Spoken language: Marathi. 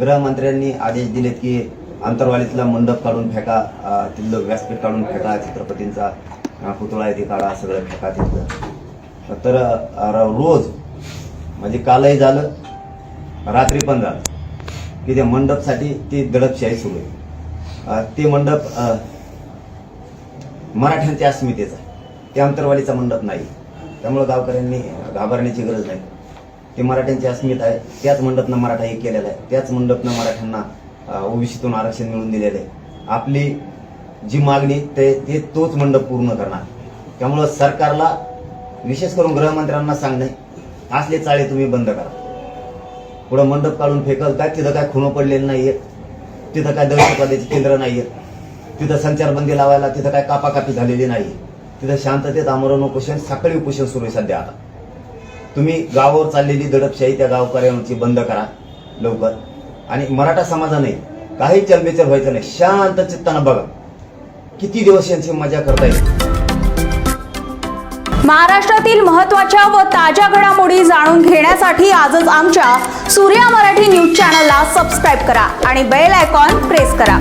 गृहमंत्र्यांनी आदेश दिलेत की अंतरवालीतला मंडप काढून फेका तिथलं व्यासपीठ काढून फेका छत्रपतींचा पुतळा आहे ते काढा सगळं फेका तिथलं. तर रोज म्हणजे कालही झालं रात्री पण झालं की त्या मंडपसाठी ती दडपशाही सुरू आहे. ते मंडप मराठ्यांच्या अस्मितेचा ते अंतरवालीचा मंडप नाही. त्यामुळं गावकऱ्यांनी घाबरण्याची गरज नाही. ते मराठ्यांची अस्मिता आहे. त्याच मंडपनं मराठा हे केलेलं आहे. त्याच मंडपनं मराठ्यांना ओबीसीतून आरक्षण मिळवून दिलेलं आहे. आपली जी मागणी ते ते तोच मंडप पूर्ण करणार. त्यामुळं सरकारला विशेष करून गृहमंत्र्यांना सांगणे असले चाळे तुम्ही बंद करा. पुढं मंडप काढून फेकल काय तिथं काय खुणं पडलेलं आहेत तिथं काय दहशतवाद्याची केंद्र नाहीये. तिथं संचारबंदी लावायला तिथं काय कापाकापी झालेली नाही तिथं शांततेत आमरण उपोषण साखळी उपोषण सुरू आहे सध्या आता. तुम्ही गावावर चाललेली दडपशाही त्या गावकऱ्यांची बंद करा लवकर. आणि मराठा समाजाने काही चलबेचल व्हायचं नाही. शांत चित्तानं बघा. किती दिवस यांची मजा करता येईल महाराष्ट्रातील महत्त्वाच्या व ताज्या घडामोडी जाणून घेण्यासाठी आजच आमच्या सूर्या मराठी न्यूज चॅनलला सबस्क्राईब करा आणि बेल आयकॉन प्रेस करा.